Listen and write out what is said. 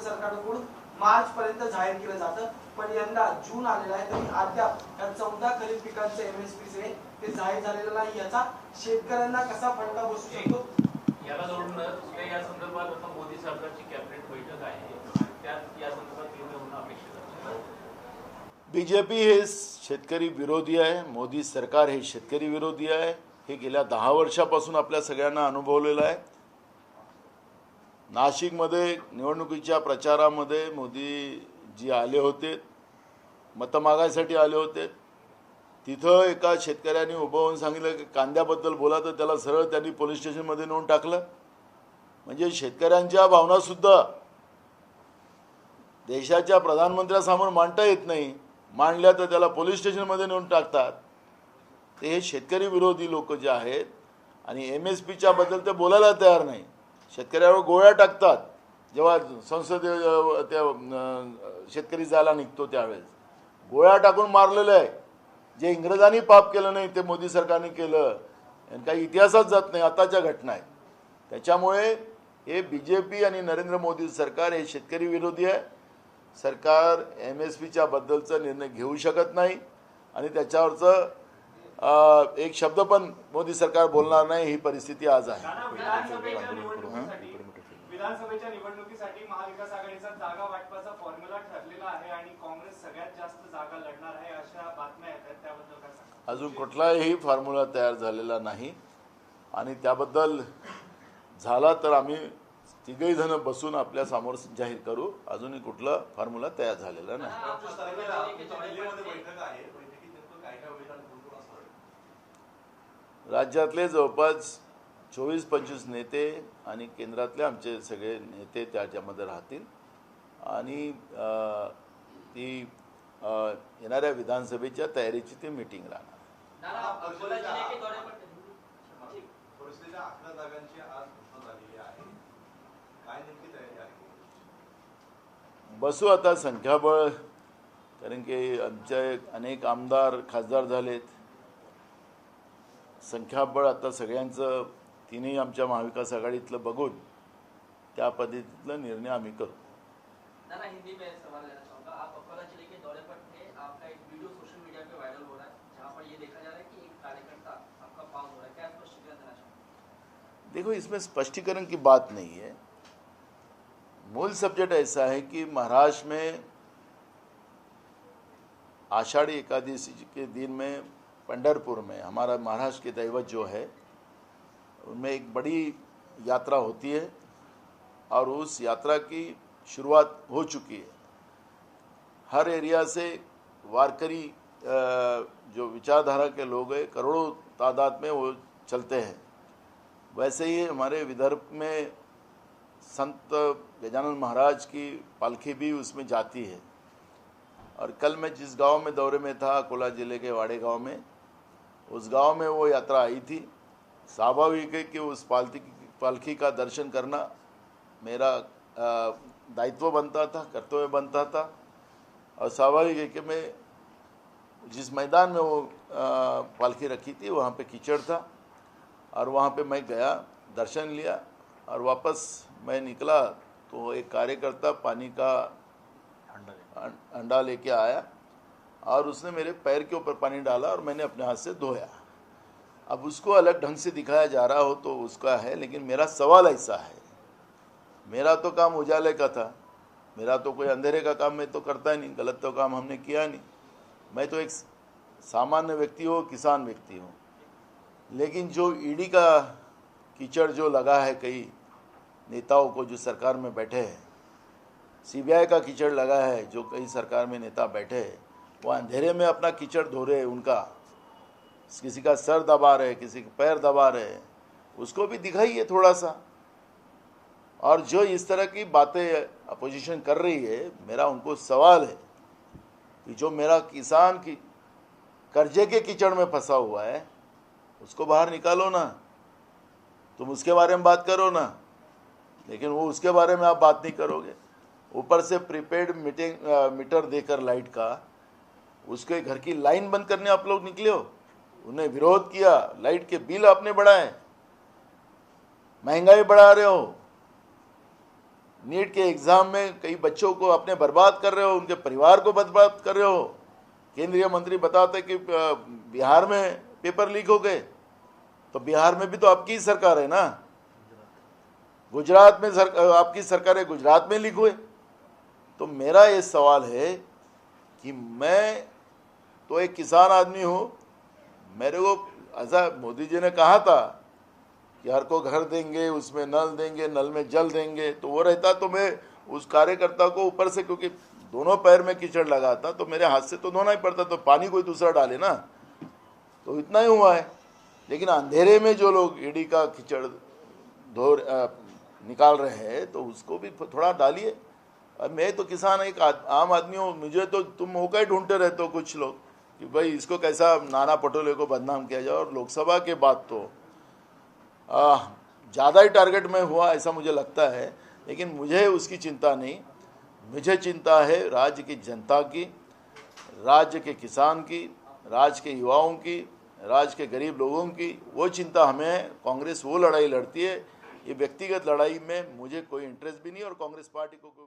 सरकारकडून मार्च पर्यंत जाहीर केलं जातं. पण यंदा जून आलेला आहे तरी अद्याप या चौदा खरीप पिकांचे एमएसपी ते जाहीर झालेलं नाही. याचा शेतकऱ्यांना कसा फटका बसू शकतो? याला जोडूनच उद्या या संदर्भात आता मोदी सरकारची कॅबिनेट बैठक आहे. आणि त्यात या संदर्भात निर्णय होणं अपेक्षित आहे बीजेपी हे शेतकरी विरोधी आहे मोदी सरकार हे शेतकरी विरोधी आहे. हे गेल्या दहा वर्षापासून आपल्या सगळ्यांना अनुभवलेलं आहे. नाशिकमध्ये निवडणुकीच्या प्रचारामध्ये मोदीजी आले होते मतं मागायसाठी आले होते तिथं एका शेतकऱ्याने उभं होऊन सांगितलं की कांद्याबद्दल बोला तर त्याला सरळ त्यांनी पोलीस स्टेशनमध्ये नेऊन टाकलं. म्हणजे शेतकऱ्यांच्या भावनासुद्धा देशाच्या प्रधानमंत्र्यासमोर मांडता येत नाही. मांडल्या तर त्याला पोलीस स्टेशनमध्ये नेऊन टाकतात. ते हे शेतकरी विरोधी लोक जे आहेत आणि एम एस पीच्या बद्दल ते बोलायला तयार नाही. शेतकऱ्यावर गोळ्या टाकतात. जेव्हा संसदे त्या शेतकरी जायला निघतो त्यावेळेस. गोळ्या टाकून मारलेलं आहे. जे इंग्रजांनी पाप केलं नाही ते मोदी सरकारने केलं. आणि काही इतिहासात जात नाही आताच्या घटना आहेत. त्याच्यामुळे हे बी जे पी आणि नरेंद्र मोदी सरकार हे शेतकरी विरोधी आहे. सरकार एम एस पीच्या बद्दलचा निर्णय घेऊ शकत नाही. आणि त्याच्यावरचं एक शब्द पण मोदी सरकार बोलणार नाही ही परिस्थिती आज आहे. दादा, विधानसभेच्या निवडणुकीसाठी विधानसभेच्या निवडणुकीसाठी महाविकास आघाडीचा जागा वाटपाचा फॉर्म्युला ठरलेला आहे आणि काँग्रेस सगळ्यात जास्त जागा लढणार आहे अशा बातम्या येत आहेत. त्याबद्दल काय सांगा अजून कुठलाही फॉर्म्युला तयार झालेला नाही. आणि त्याबद्दल झाला तर आम्ही तिघही जण बसून आपल्यासमोर जाहीर करू. अजूनही कुठला फॉर्म्युला तयार झालेला नाही पंचवीस तारखेला दिल्लीमध्ये बैठक आहे बैठकीत नेमकं काय काय होईल आणि कोण कोण असणार आहे? राज्यातले जवळपास चोवीस पंचवीस नेते आणि केंद्रातले आमचे सगळे नेते त्याच्यामध्ये राहतील. आणि ती येणाऱ्या विधानसभेच्या तयारीची ती मीटिंग राहणार. बसू आता संख्याबळ कारण की आमचे अनेक आमदार खासदार झालेत. संख्याबळ आता सगळ्यांचं तिन्ही आमच्या महाविकास आघाडीतलं बघून त्या पद्धतीतलं निर्णय आम्ही करू. नाना हिंदी में सवाल लेना चाहूँगा आप अकोला ज़िले के दौरे पर थे आपका एक वीडियो सोशल मीडिया पे वायरल हो रहा है जहाँ पर ये देखा जा रहा है कि एक कार्यकर्ता आपका पास हो रहा है. क्या स्पष्टीकरण देना चाहूँगा? देखो इसमें स्पष्टीकरण की बात नहीं है। मूल सब्जेक्ट ऐसा है कि महाराष्ट्र में आषाढ़ी एकादशी के दिन में पंडरपुर में, हमारा महाराष्ट्र के दैवत जो है, उनमें एक बड़ी यात्रा होती है और उस यात्रा की शुरुआत हो चुकी है। हर एरिया से वारकरी जो विचारधारा के लोग हैं, करोड़ों तादाद में वो चलते हैं। वैसे ही हमारे विदर्भ में संत गजानन महाराज की पालखी भी उसमें जाती है। और कल मैं जिस गाँव में, दौरे में था, अकोला ज़िले के वाड़े गाँव में उस गाँव में वो यात्रा आई थी। स्वाभाविक है कि उस पालकी पालखी का दर्शन करना मेरा दायित्व बनता था कर्तव्य बनता था। और स्वाभाविक है कि मैं जिस मैदान में वो पालखी रखी थी वहाँ पे कीचड़ था और वहाँ पे मैं गया दर्शन लिया और वापस मैं निकला तो एक कार्यकर्ता पानी का अं- अंडा लेके आया। और उसने मेरे पैर के ऊपर पानी डाला और मैंने अपने हाथ से धोया। अब उसको अलग ढंग से दिखाया जा रहा हो तो उसका है, लेकिन मेरा सवाल ऐसा है। मेरा तो काम उजाले का था। मेरा तो कोई अंधेरे का काम मैं तो करता ही नहीं, गलत तो काम हमने किया नहीं। मैं तो एक सामान्य व्यक्ति हूँ, किसान व्यक्ति हूँ। लेकिन जो ईडी का कीचड़ जो लगा है कई नेताओं को जो सरकार में बैठे हैं, सीबीआई का कीचड़ लगा है, जो कई सरकार में नेता बैठे हैं वो अंधेरे में अपना कीचड़ धो रहे हैं उनका किसी का सर दबा रहे, किसी का पैर दबा रहे, उसको भी दिखाइए थोड़ा सा और जो इस तरह की बातें अपोजिशन कर रही है, मेरा उनको सवाल है कि जो मेरा किसान की कर्जे के कीचड़ में फंसा हुआ है, उसको बाहर निकालो ना। तुम उसके बारे में बात करो ना। लेकिन वो उसके बारे में आप बात नहीं करोगे। ऊपर से प्रीपेड मीटिंग मीटर देकर लाइट का उसके घर की लाइन बंद करने आप लोग निकले हो। उन्हें विरोध किया लाइट के बिल आपने बढ़ाए। महँगाई बढ़ा रहे हो। नीट के एग्ज़ाम में कई बच्चों को अपने बर्बाद कर रहे हो उनके परिवार को बर्बाद कर रहे हो। केंद्रीय मंत्री बताते कि बिहार में पेपर लीक हो गए। तो बिहार में भी तो आपकी ही सरकार है ना? गुजरात में सर, आपकी सरकार है गुजरात में लीक हुए। तो मेरा ये सवाल है कि मैं तो एक किसान आदमी हूँ, मेरे को, ऐसा मोदी जी ने कहा था कि हर को घर देंगे, उसमें नल देंगे, नल में जल देंगे तो वो रहता तो मैं उस कार्यकर्ता को ऊपर से, क्योंकि दोनों पैर में कीचड़ लगा था तो मेरे हाथ से तो धोना ही पड़ता तो पानी कोई दूसरा डाले ना। तो इतना ही हुआ है। लेकिन अंधेरे में जो लोग ईडी का कीचड़ धो निकाल रहे हैं तो उसको भी थोड़ा डालिए। अब मैं तो किसान, एक आम आदमी हूँ, मुझे तो तुम मौका ही ढूंढते रहते हो कुछ लोग। कि भाई इसको कैसा नाना पटोले को बदनाम किया जाए और लोकसभा के बाद तो ज़्यादा ही टारगेट में हुआ ऐसा मुझे लगता है, लेकिन मुझे उसकी चिंता नहीं। मुझे चिंता है राज्य की जनता की, राज्य के किसान की, राज्य के युवाओं की, राज्य के गरीब लोगों की, वो चिंता हमें, कांग्रेस वो लड़ाई लड़ती है। ये व्यक्तिगत लड़ाई में मुझे कोई इंटरेस्ट भी नहीं और कांग्रेस पार्टी को कोई